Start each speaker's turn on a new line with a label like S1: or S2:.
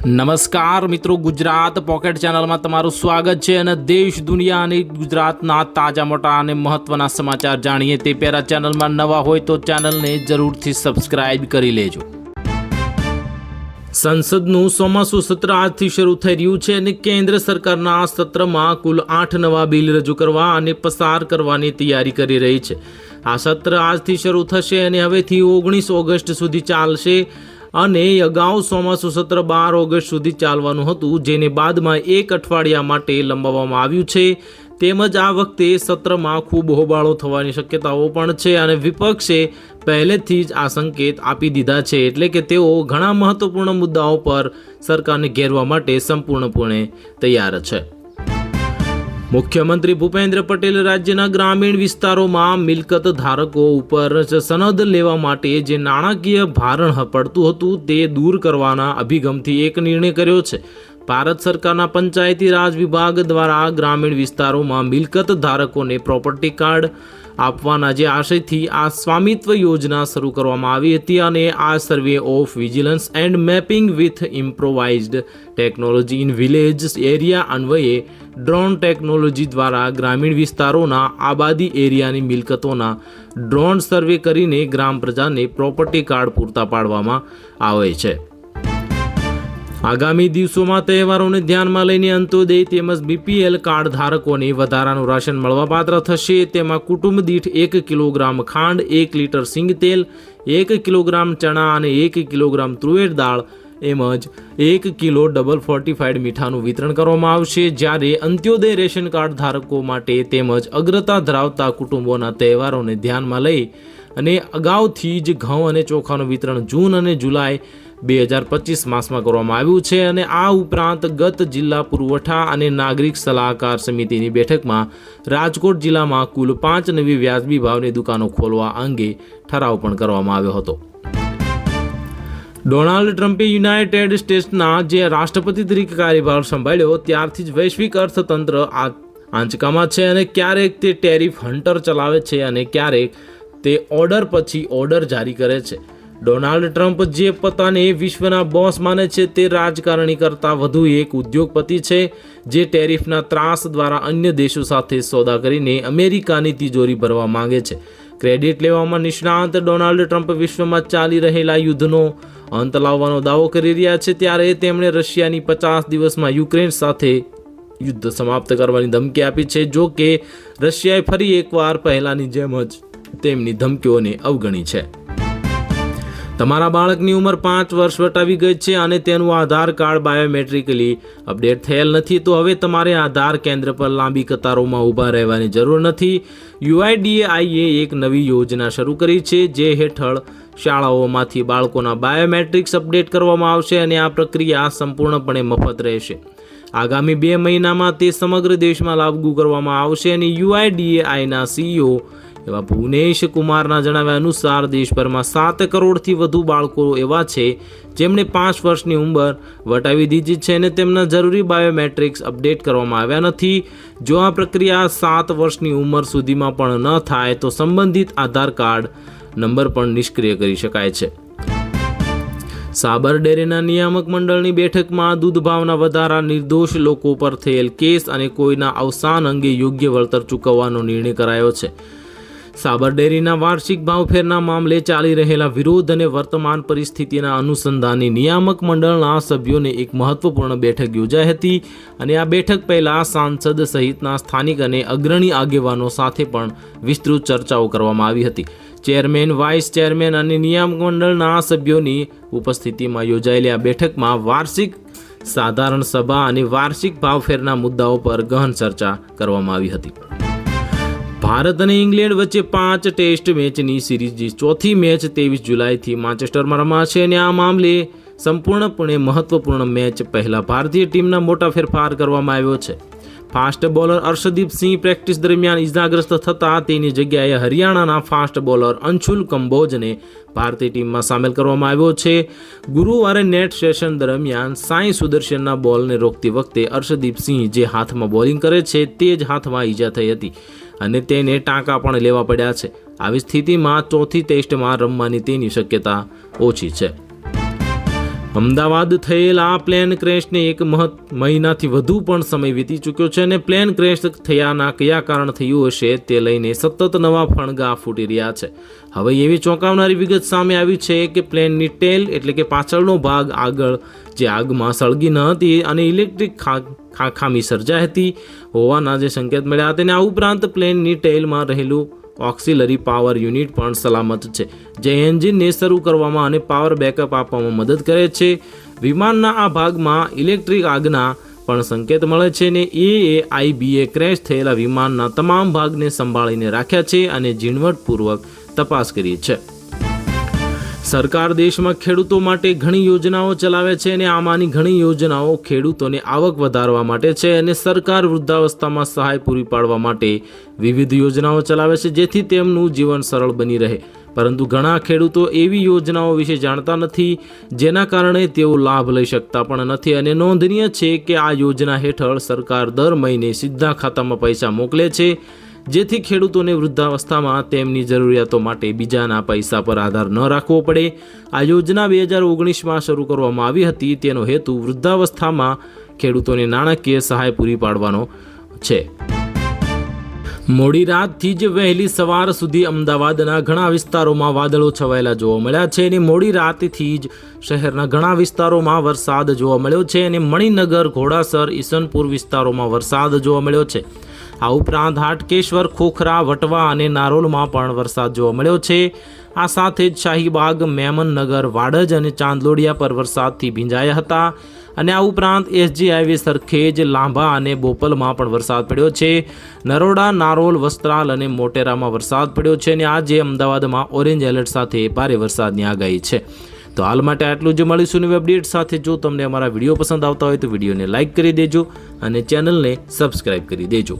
S1: નમસ્કાર મિત્રો, ગુજરાત પોકેટ ચેનલમાં તમારું સ્વાગત છે અને દેશ, દુનિયા અને ગુજરાતના તાજા, મોટા અને મહત્વના સમાચાર જાણીએ તે પહેલા ચેનલમાં નવા હોય તો ચેનલને જરૂરથી સબસ્ક્રાઇબ કરી લેજો. સંસદનું ચોમાસુ સત્ર આજથી શરૂ થઈ રહ્યું છે અને કેન્દ્ર સરકારના આ સત્રમાં કુલ આઠ નવા બિલ રજૂ કરવા અને પસાર કરવાની તૈયારી કરી રહી છે. આ સત્ર આજથી શરૂ થશે અને હવેથી ઓગણીસ ઓગસ્ટ સુધી ચાલશે. અને અગાઉ ચોમાસું સત્ર બાર ઓગસ્ટ સુધી ચાલવાનું હતું, જેને બાદમાં એક અઠવાડિયા માટે લંબાવવામાં આવ્યું છે. તેમજ આ વખતે સત્રમાં ખૂબ હોબાળો થવાની શક્યતાઓ પણ છે અને વિપક્ષે પહેલેથી જ આ સંકેત આપી દીધા છે. એટલે કે તેઓ ઘણા મહત્વપૂર્ણ મુદ્દાઓ પર સરકારને ઘેરવા માટે સંપૂર્ણપણે તૈયાર છે. મુખ્યમંત્રી ભૂપેન્દ્ર પટેલ રાજ્યના ગ્રામીણ વિસ્તારોમાં મિલકત ધારકો ઉપર સનદ લેવા માટે જે નાણાકીય ભારણ પડતું હતું તે દૂર કરવાના અભિગમથી એક નિર્ણય કર્યો છે. ભારત સરકારના પંચાયતી રાજ વિભાગ દ્વારા ગ્રામીણ વિસ્તારોમાં મિલકત ધારકોને પ્રોપર્ટી કાર્ડ આપવાના જે આશયથી આ સ્વામિત્વ યોજના શરૂ કરવામાં આવી હતી અને આ survey of vigilance and mapping with improvised technology in village area અન્વયે ડ્રોન ટેકનોલોજી દ્વારા ગ્રામીણ વિસ્તારોના આબાદી એરિયાની મિલકતોના ડ્રોન સર્વે કરીને ગ્રામ પ્રજાને પ્રોપર્ટી કાર્ડ પૂરતા પાડવામાં આવે છે. આગામી દિવસોમાં તહેવારોને ધ્યાનમાં લઈને અંત્યોદય તેમજ બીપીએલ કાર્ડ ધારકોને વધારાનું રાશન મળવાપાત્ર થશે. તેમાં કુટુંબ દીઠ એક કિલોગ્રામ ખાંડ, એક લીટર સિંગ તેલ, એક કિલોગ્રામ ચણા અને એક કિલોગ્રામ તુવેર દાળ એમજ એક કિલો ડબલ ફોર્ટિફાઈડ મીઠાનું વિતરણ કરવામાં આવશે. જ્યારે અંત્યોદય રેશન કાર્ડ ધારકો માટે તેમજ અગ્રતા ધરાવતા કુટુંબોના તહેવારોને ધ્યાનમાં લઈ અને અગાઉથી જ ઘઉં અને ચોખાનું વિતરણ જૂન અને જુલાઈ બે હજાર પચીસ માસમાં કરવામાં આવ્યું છે અને આ ઉપરાંત ગત જિલ્લા પુરવઠા અને નાગરિક સલાહકાર સમિતિની બેઠકમાં રાજકોટ જિલ્લામાં કુલ પાંચ નવી વ્યાજબી ભાવની દુકાનો ખોલવા અંગે ઠરાવ પણ કરવામાં આવ્યો હતો. ડોનાલ્ડ ટ્રમ્પે યુનાઇટેડ સ્ટેટ્સના જે રાષ્ટ્રપતિ તરીકે કાર્યભાર સંભાળ્યો ત્યારથી જ વૈશ્વિક અર્થતંત્ર આ આંચકામાં છે અને ક્યારેક તે ટેરિફ હન્ટર ચલાવે છે અને ક્યારેક તે ઓર્ડર પછી ઓર્ડર જારી કરે છે. ડોનાલ્ડ ટ્રમ્પ જે પોતાને વિશ્વના બોસ માને છે તે રાજકારણી કરતાં વધુ એક ઉદ્યોગપતિ છે, જે ટેરિફના ત્રાસ દ્વારા અન્ય દેશો સાથે સોદા કરીને અમેરિકાની તિજોરી ભરવા માંગે છે. ક્રેડિટ લેવામાં નિષ્ણાંત ડોનાલ્ડ ટ્રમ્પ વિશ્વમાં ચાલી રહેલા યુદ્ધનો અંત લાવવાનો દાવો કરી રહ્યા છે, ત્યારે તેમણે રશિયાની પચાસ દિવસમાં યુક્રેન સાથે યુદ્ધ સમાપ્ત કરવાની ધમકી આપી છે, જો કે રશિયાએ ફરી એકવાર પહેલાંની જેમ જ તેમની ધમકીઓને અવગણી છે. તમારા બાળકની ઉંમર પાંચ વર્ષ વટાવી ગઈ છે અને તેનું આધાર કાર્ડ બાયોમેટ્રિકલી અપડેટ થયેલ નથી, તો હવે તમારે આધાર કેન્દ્ર પર લાંબી કતારોમાં ઊભા રહેવાની જરૂર નથી. યુઆઈડીએઆઈએ એક નવી યોજના શરૂ કરી છે, જે હેઠળ શાળાઓમાંથી બાળકોના બાયોમેટ્રિક્સ અપડેટ કરવામાં આવશે અને આ પ્રક્રિયા સંપૂર્ણપણે મફત રહેશે. આગામી બે મહિનામાં તે સમગ્ર દેશમાં લાગુ કરવામાં આવશે અને યુઆઈડીએઆઈના સીઈઓ એવા ભુવનેશ કુમારના જણાવ્યા અનુસાર દેશભરમાં સાત કરોડથી વધુ બાળકો એવા છે જેમણે પાંચ વર્ષની ઉંમર વટાવી દીધી છે અને તેમના જરૂરી બાયોમેટ્રિક્સ અપડેટ કરવામાં આવ્યા નથી. જો આ પ્રક્રિયા સાત વર્ષની ઉંમર સુધીમાં પણ ન થાય તો સંબંધિત આધાર કાર્ડ નંબર પણ નિષ્ક્રિય કરી શકાય છે. સાબર ડેરીના નિયામક મંડળની બેઠકમાં દૂધ ભાવના વધારા નિર્દોષ લોકો પર થયેલ કેસ અને કોઈના અવસાન અંગે યોગ્ય વળતર ચૂકવવાનો નિર્ણય કરાયો છે. સાબર ડેરીના વાર્ષિક ભાવફેરના મામલે ચાલી રહેલા વિરોધ અને વર્તમાન પરિસ્થિતિના અનુસંધાને નિયામક મંડળના સભ્યોને એક મહત્વપૂર્ણ બેઠક યોજાઈ હતી અને આ બેઠક પહેલા સાંસદ સહિતના સ્થાનિક અને અગ્રણી આગેવાનો સાથે પણ વિસ્તૃત ચર્ચાઓ કરવામાં આવી હતી. ચેરમેન, વાઇસ ચેરમેન અને નિયામક મંડળના સભ્યોની ઉપસ્થિતિમાં યોજાયેલી આ બેઠકમાં વાર્ષિક સાધારણ સભા અને વાર્ષિક ભાવફેરના મુદ્દાઓ પર ગહન ચર્ચા કરવામાં આવી હતી. ભારત અને ઇંગ્લેન્ડ વચ્ચે પાંચ ટેસ્ટ મેચની સિરીઝની ચોથી મેચ ત્રેવીસ જુલાઈથી માન્ચેસ્ટરમાં રમાશે અને આ મામલે સંપૂર્ણપણે મહત્વપૂર્ણ મેચ પહેલા ભારતીય ટીમના મોટા ફેરફાર કરવામાં આવ્યો છે. Fast bowler Arshdeep Singh practice દરમિયાન ઇજાગ્રસ્ત થતાં તેની જગ્યાએ હરિયાણાના ફાસ્ટ બોલર અંશુલ કંબોજને ભારતીય ટીમમાં સામેલ કરવામાં આવ્યો છે. ગુરુવારે નેટ સેશન દરમિયાન સાંઈ સુદર્શનના બોલને રોકતી વખતે અર્ષદીપ સિંહ જે હાથમાં બોલિંગ કરે છે તે જ હાથમાં ઈજા થઈ હતી. અને તેને ટાંકા પણ લેવા પડ્યા છે. આવી સ્થિતિમાં ચોથી ટેસ્ટમાં રમવાની તેની શક્યતા ઓછી છે. અમદાવાદ થયેલ પ્લેન ક્રેશને એક મહત મહિનાથી વધુ પણ સમય વીતી ચૂક્યો છે અને પ્લેન ક્રેશ થયાના કયા કારણ થયું હશે તે લઈને સતત નવા ફણગા ફૂટી રહ્યા છે. હવે એવી ચોંકાવનારી વિગત સામે આવી છે કે પ્લેનની ટેલ એટલે કે પાછળનો ભાગ આગળ જે આગમાં સળગી ન હતી અને ઇલેક્ટ્રિક ખામી સર્જાઈ હતી હોવાના જે સંકેત મળ્યા હતા. અને આ ઉપરાંત પ્લેનની ટેઇલમાં રહેલું ઓક્સિલરી પાવર યુનિટ પણ સલામત છે, જે એન્જિનને શરૂ કરવામાં અને પાવર બેકઅપ આપવામાં મદદ કરે છે. વિમાનના આ ભાગમાં ઇલેક્ટ્રિક આગના પણ સંકેત મળે છે ને એ આઈબીએ ક્રેશ થયેલા વિમાનના તમામ ભાગને સંભાળીને રાખ્યા છે અને ઝીણવટપૂર્વક તપાસ કરી છે. સરકાર દેશમાં ખેડૂતો માટે ઘણી યોજનાઓ ચલાવે છે અને આમાંની ઘણી યોજનાઓ ખેડૂતોને આવક વધારવા માટે છે અને સરકાર વૃદ્ધાવસ્થામાં સહાય પૂરી પાડવા માટે વિવિધ યોજનાઓ ચલાવે છે જેથી તેમનું જીવન સરળ બની રહે. પરંતુ ઘણા ખેડૂતો એવી યોજનાઓ વિશે જાણતા નથી, જેના કારણે તેઓ લાભ લઈ શકતા પણ નથી અને નોંધનીય છે કે આ યોજના હેઠળ સરકાર દર મહિને સીધા ખાતામાં પૈસા મોકલે છે જેથી ખેડૂતોને વૃદ્ધાવસ્થામાં તેમની જરૂરિયાતો માટે બીજાના પૈસા પર આધાર ન રાખવો પડે. આ યોજના બે હજાર ઓગણીસમાં શરૂ કરવામાં આવી હતી. તેનો હેતુ વૃદ્ધાવસ્થામાં ખેડૂતોને નાણાકીય સહાય પૂરી પાડવાનો છે. મોડી રાતથી જ વહેલી સવાર સુધી અમદાવાદના ઘણા વિસ્તારોમાં વાદળો છવાયેલા જોવા મળ્યા છે અને મોડી રાતથી જ શહેરના ઘણા વિસ્તારોમાં વરસાદ જોવા મળ્યો છે અને મણિનગર, ઘોડાસર, ઈસનપુર વિસ્તારોમાં વરસાદ જોવા મળ્યો છે. આ ઉપરાંત હાટકેશ્વર, ખોખરા, વટવા અને નારોલમાં પણ વરસાદ જોવા મળ્યો છે. આ સાથે જ શાહીબાગ, મેમનનગર, વાડજ અને ચાંદલોડિયા પર વરસાદથી ભીંજાયા હતા અને આ ઉપરાંત એસજી હાઈવે સરખેજ લાંભા અને બોપલમાં પણ વરસાદ પડ્યો છે. નરોડા, નારોલ, વસ્ત્રાલ અને મોટેરામાં વરસાદ પડ્યો છે અને આજે અમદાવાદમાં ઓરેન્જ એલર્ટ સાથે ભારે વરસાદની આગાહી છે. તો હાલ માટે આટલું જ મળીશું નવી અપડેટ સાથે. જો તમને અમારા વીડિયો પસંદ આવતા હોય તો વિડીયોને લાઇક કરી દેજો અને ચેનલને સબસ્ક્રાઈબ કરી દેજો.